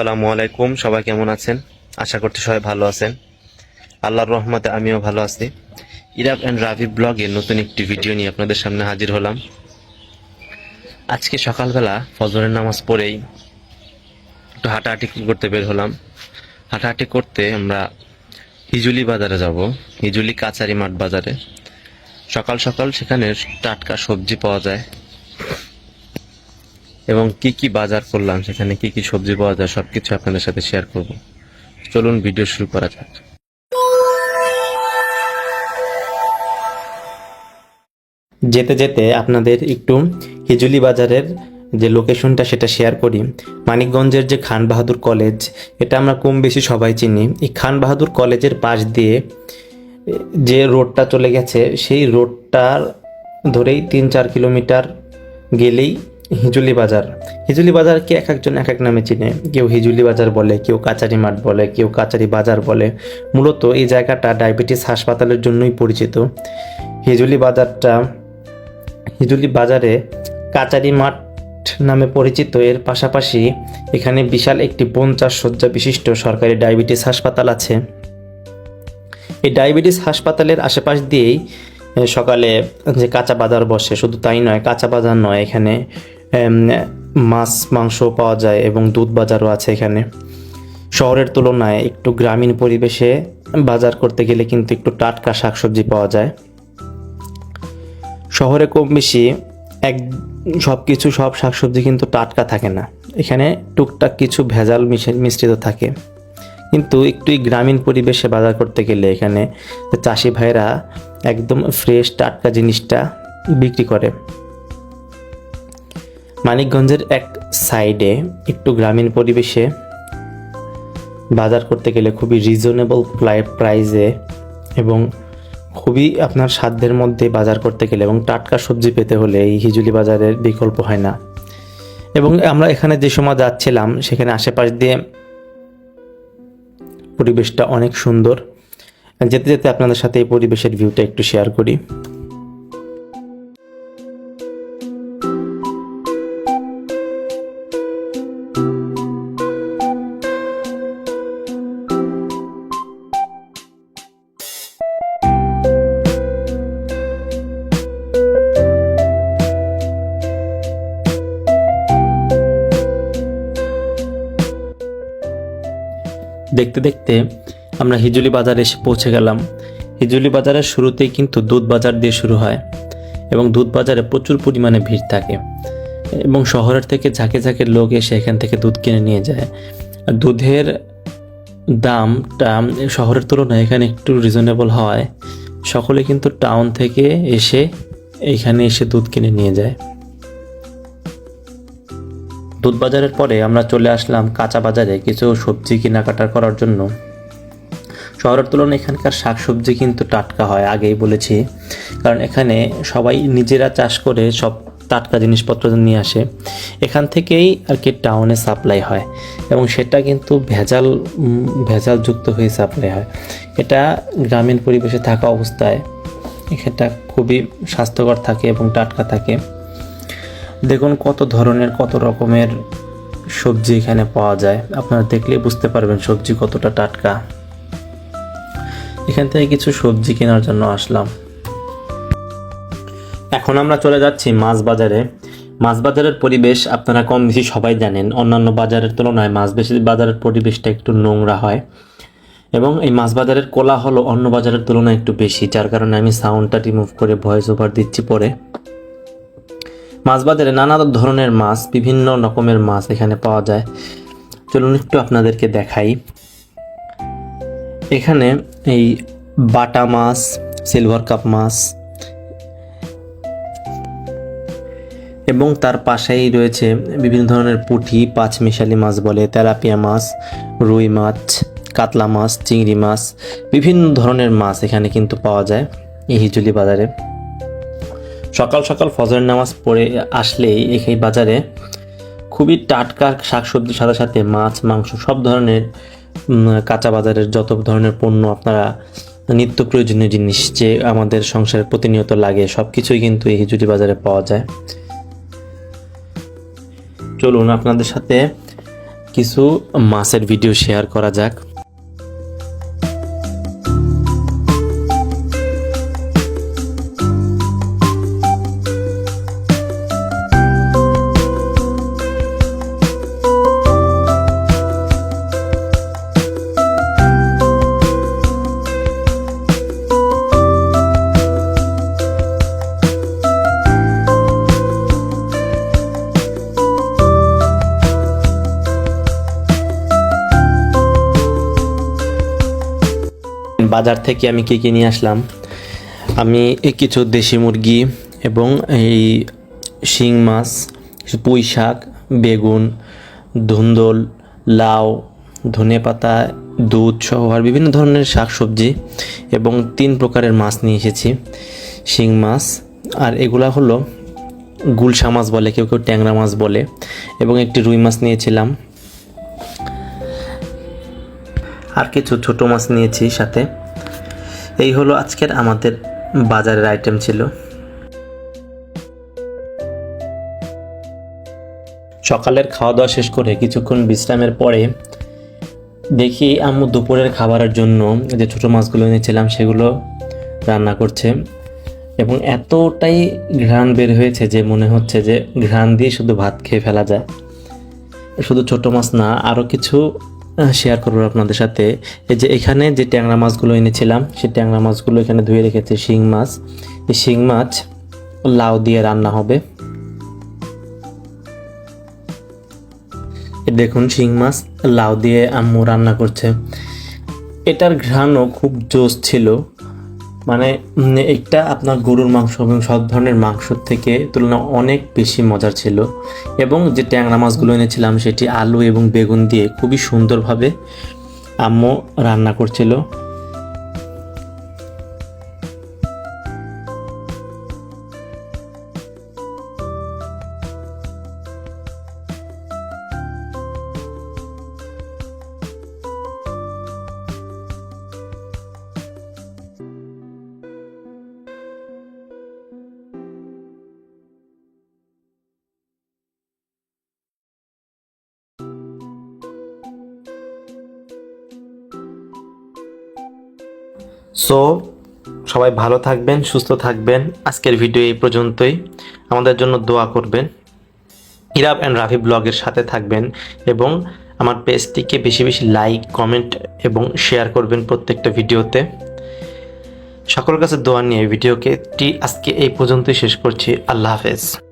আসসালামু আলাইকুম, সবাই কেমন আছেন? আশা করতে সবাই ভালো আছেন। আল্লাহর রহমতে আমিও ভালো আছি। ইরাক অ্যান্ড রাভি ব্লগে নতুন একটি ভিডিও নিয়ে আপনাদের সামনে হাজির হলাম। আজকে সকালবেলা ফজরের নামাজ পড়েই একটু হাঁটাহাঁটি করতে বের হলাম। হাঁটাহাঁটি করতে আমরা হিজুলি বাজারে যাব, হিজুলি কাচারি মাঠ বাজারে। সকাল সকাল সেখানে টাটকা সবজি পাওয়া যায়। এবং কি কি বাজার করলাম সেখানে, কি কি সবজি পাওয়া যায়, সবকিছু আপনাদের সাথে শেয়ার করব। চলুন ভিডিও শুরু করা যাক। যেতে যেতে আপনাদের একটু হিজুলি বাজারের যে লোকেশনটা সেটা শেয়ার করি। মানিকগঞ্জের যে খান বাহাদুর কলেজ এটা আমরা কম বেশি সবাই চিনি। এই খান বাহাদুর কলেজের পাশ দিয়ে যে রোডটা চলে গেছে, সেই রোডটার ধরেই তিন চার কিলোমিটার গেলেই হিজুলি বাজার। হিজুলি বাজারকে এক একজন এক এক নামে চিনে। কেউ হিজুলি বাজার বলে, কেউ কাচারি মাঠ বলে, কেউ কাচারি বাজার বলে। মূলত এই জায়গাটা ডায়াবেটিস হাসপাতালের জন্যই পরিচিত। হিজুলি বাজারটা, হিজুলি বাজারে কাচারি মাঠ নামে পরিচিত। এর পাশাপাশি এখানে বিশাল একটি পঞ্চাশ শয্যা বিশিষ্ট সরকারি ডায়াবেটিস হাসপাতাল আছে। এই ডায়াবেটিস হাসপাতালের আশেপাশ দিয়েই সকালে যে কাঁচা বাজার বসে, শুধু তাই নয়, কাঁচা বাজার নয়, এখানে মাছ, মাংস পাওয়া যায় এবং দুধ বাজারও আছে এখানে। শহরের তুলনায় একটু গ্রামীণ পরিবেশে বাজার করতে গেলে কিন্তু একটু টাটকা শাকসবজি পাওয়া যায়। শহরে কম বেশি এক সব কিছু সব শাকসবজি কিন্তু টাটকা থাকে না। এখানে টুকটাক কিছু ভেজাল মিশে, মিশ্রিত থাকে। কিন্তু একটু গ্রামীণ পরিবেশে বাজার করতে গেলে এখানে চাষি ভাইরা একদম ফ্রেশ টাটকা জিনিসটা বিক্রি করে। মানিকগঞ্জের এক সাইডে একটু গ্রামীণ পরিবেশে বাজার করতে গেলে খুবই রিজনেবল প্রাইসে এবং খুবই আপনার সাধ্যের মধ্যে বাজার করতে গেলে এবং টাটকা সবজি পেতে হলে এই হিজুলি বাজারের বিকল্প হয় না। এবং আমরা এখানে যে সময় যাচ্ছিলাম, সেখানে আশেপাশ দিয়ে পরিবেশটা অনেক সুন্দর। যেতে যেতে আপনাদের সাথে এই পরিবেশের ভিউটা একটু শেয়ার করি। দেখতে দেখতে আমরা হিজুলি বাজারে এসে পৌঁছে গেলাম। হিজুলি বাজারের শুরুতেই কিন্তু দুধ বাজার দিয়ে শুরু হয় এবং দুধ বাজারে প্রচুর পরিমাণে ভিড় থাকে এবং শহরের থেকে ঝাঁকে ঝাঁকে লোক এসে এখান থেকে দুধ কিনে নিয়ে যায়। দুধের দামটা শহরের তুলনায় এখানে একটু রিজনেবল হওয়ায় সকলে কিন্তু টাউন থেকে এসে এখানে এসে দুধ কিনে নিয়ে যায়। দুধ বাজারের পরে আমরা চলে আসলাম কাঁচা বাজারে কিছু সবজি কেনাকাটা করার জন্য। শহরের তুলনায় এখানকার শাকসবজি কিন্তু টাটকা হয়, আগেই বলেছি। কারণ এখানে সবাই নিজেরা চাষ করে সব টাটকা জিনিসপত্র নিয়ে আসে। এখান থেকেই আর কি টাউনে সাপ্লাই হয় এবং সেটা কিন্তু ভেজাল ভেজালযুক্ত হয়ে সাপ্লাই হয়। এটা গ্রামীণ পরিবেশে থাকা অবস্থায় এটা খুবই স্বাস্থ্যকর থাকে এবং টাটকা থাকে। দেখুন কত ধরনের, কত রকমের সবজি এখানে পাওয়া যায়। আপনারা দেখলেই বুঝতে পারবেন সবজি কতটা টাটকা। এখান থেকে কিছু সবজি কেনার জন্য আসলাম। এখন আমরা চলে যাচ্ছি মাছ বাজারে। মাছ বাজারের পরিবেশ আপনারা কম বেশি সবাই জানেন। অন্যান্য বাজারের তুলনায় মাছ বেশি বাজারের পরিবেশটা একটু নোংরা হয়। এবং এই মাছ বাজারের কোলা হলো অন্য বাজারের তুলনায় একটু বেশি, যার কারণে আমি সাউন্ডটা রিমুভ করে ভয়েস ওভার দিচ্ছি পরে। মাছ বাজারে নানা ধরনের মাছ, বিভিন্ন রকমের মাছ এখানে পাওয়া যায়। চলুন একটু আপনাদেরকে দেখাই। এখানে এই বাটা মাছ সিলভার কাপ মাছ এবং তার পাশেই রয়েছে বিভিন্ন ধরনের পুঁটি পাঁচমিশালি মাছ বলে, তেলাপিয়া মাছ, রুই মাছ, কাতলা মাছ, চিংড়ি মাছ, বিভিন্ন ধরনের মাছ এখানে কিন্তু পাওয়া যায় এই হিজুলি বাজারে। সকাল সকাল ফজরের নামাজ পড়ে আসলেই এই বাজারে খুবই টাটকা শাকসবজির সাথে সাথে মাছ, মাংস, সব ধরনের কাঁচা বাজারের যত ধরনের পণ্য আপনারা নিত্য প্রয়োজনীয় জিনিস যে আমাদের সংসারে প্রতিনিয়ত লাগে সব কিছুই কিন্তু এই হিজুরি বাজারে পাওয়া যায়। চলুন আপনাদের সাথে কিছু মাছের ভিডিও শেয়ার করা যাক। বাজার থেকে আমি কি কি নিয়ে আসলাম? আমি কিছু দেশি মুরগি এবং এই শিং মাছ, পুঁই শাক, বেগুন, ধুন্দল, লাউ, ধনে পাতা, দুধ সহ আর বিভিন্ন ধরনের শাক সবজি এবং তিন প্রকারের মাছ নিয়ে এসেছি। শিং মাছ, আর এগুলা হলো গুলশা মাছ বলে, কেউ কেউ ট্যাংরা মাছ বলে এবং একটি রুই মাছ নিয়েছিলাম। আর কিছু ছোট মাছ নিয়েছি সাথে। এই হলো আজকের আমাদের বাজারের আইটেম ছিল। সকালের খাওয়া দাওয়া শেষ করে কিছুক্ষণ বিশ্রামের পরে দেখি আম্মু দুপুরের খাবারের জন্য যে ছোট মাছগুলো এনেছিলাম সেগুলো রান্না করছে এবং এতটাই ঘ্রাণ বের হয়েছে যে মনে হচ্ছে যে ঘ্রাণ দিয়ে শুধু ভাত খেয়ে ফেলা যায়। শুধু ছোট মাছ না আরও কিছু শেয়ার করব আপনাদের সাথে। এই যে এখানে যে ট্যাংরা মাছগুলো এনেছিলাম, সেই ট্যাংরা মাছগুলো এখানে ধুয়ে রেখেছি, শিং মাছ। এই শিং মাছ লাউ দিয়ে রান্না হবে। দেখুন শিং মাছ লাউ দিয়ে আম্মু রান্না করছে। এটার ঘ্রাণও খুব জোশ ছিল। মানে এটা আপনার গরুর মাংস এবং সব ধরনের মাংসর থেকে তুলনা অনেক বেশি মজার ছিল। এবং যে ট্যাংরা মাছগুলো এনেছিলাম, সেটি আলু এবং বেগুন দিয়ে খুবই সুন্দরভাবে আম্মু রান্না করছিল। সো সবাই ভালো থাকবেন, সুস্থ থাকবেন। আজকের ভিডিও এই পর্যন্তই। আমাদের জন্য দোয়া করবেন। ইরাব অ্যান্ড রাফি ব্লগের সাথে থাকবেন এবং আমার পেজটিকে বেশি বেশি লাইক কমেন্ট এবং শেয়ার করবেন প্রত্যেকটা ভিডিওতে। সকলের কাছে দোয়া নিয়ে ভিডিওকে টি আজকে এই পর্যন্তই শেষ করছি। আল্লাহ হাফেজ।